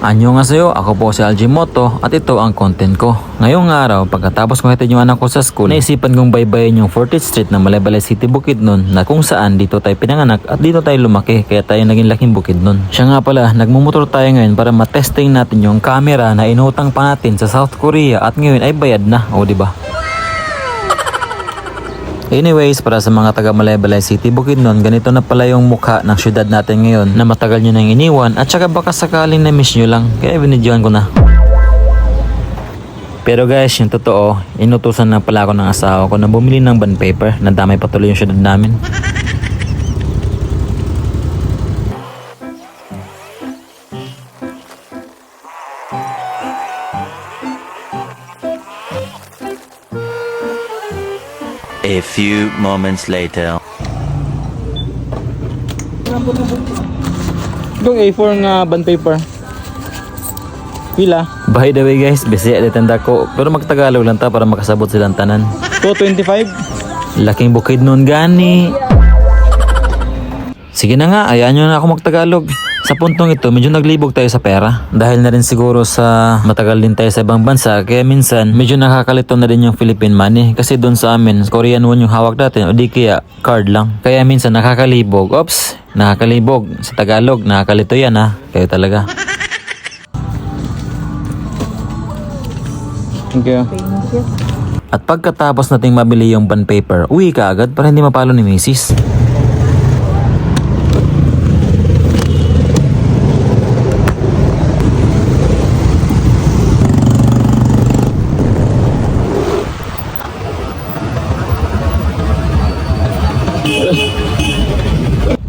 Anyo nga sa'yo, ako po si Aljimoto at ito ang content ko. Ngayong araw, pagkatapos ko hatid yung anak ko sa school, naisipan kong baybayin yung 40th Street ng Malaybalay City Bukidnon na kung saan dito tayo pinanganak at dito tayo lumaki kaya tayo naging laking Bukidnon. Siya nga pala, nagmumotor tayo ngayon para matesting natin yung camera na inutang pa natin sa South Korea at ngayon ay bayad na, o ba? Anyways, para sa mga taga Malaybalay City, Bukidnon, ganito na pala yung mukha ng syudad natin ngayon na matagal nyo nang iniwan at saka baka sakaling na-miss nyo lang. Kaya binidyoan ko na. Pero guys, yung totoo, inutusan na pala ako ng asawa ko na bumili ng bond paper na damay patuloy yung syudad namin. A few moments later. Itong A4 nga bond paper. Pila? By the way guys, busy at tanda ko pero magtagalog lang ta para makasabot silang tanan. 225? Laking bukid nun gani. Sige na nga, ayaan nyo na ako magtagalog. Sa puntong ito, medyo naglibog tayo sa pera. Dahil na rin siguro sa matagal din tayo sa ibang bansa, kaya minsan medyo nakakalito na din yung Philippine money. Kasi doon sa amin, Korean won yung hawak natin o di kaya card lang. Kaya minsan nakakalibog. Ops, nakakalibog. Sa Tagalog, nakakalito yan ha. Kayo talaga. Thank you. At pagkatapos nating mabili yung bond paper, uwi ka agad para hindi mapalo ni Mrs.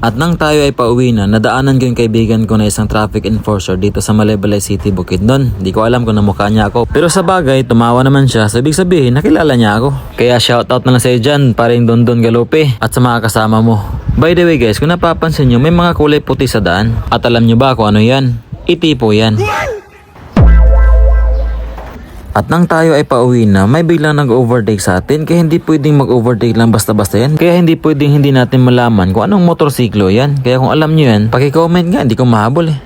At nang tayo ay pauwi na, nadaanan ko yung kaibigan ko na isang traffic enforcer dito sa Malaybalay City, Bukidnon. Di ko alam kung namukha niya ako. Pero sa bagay, tumawa naman siya. So, ibig sabihin, nakilala niya ako. Kaya shoutout na lang sa'yo dyan, paring Dondon Galope at sa mga kasama mo. By the way guys, kung napapansin nyo, may mga kulay puti sa daan. At alam nyo ba kung ano yan? Itipo yan. At nang tayo ay pauwi na, may biglang nag-overtake sa atin kaya hindi pwedeng mag-overtake lang basta-basta yan. Kaya hindi pwedeng hindi natin malaman kung anong motorsiklo yan. Kaya kung alam nyo yan, paki-comment nga, hindi ko mahabol eh.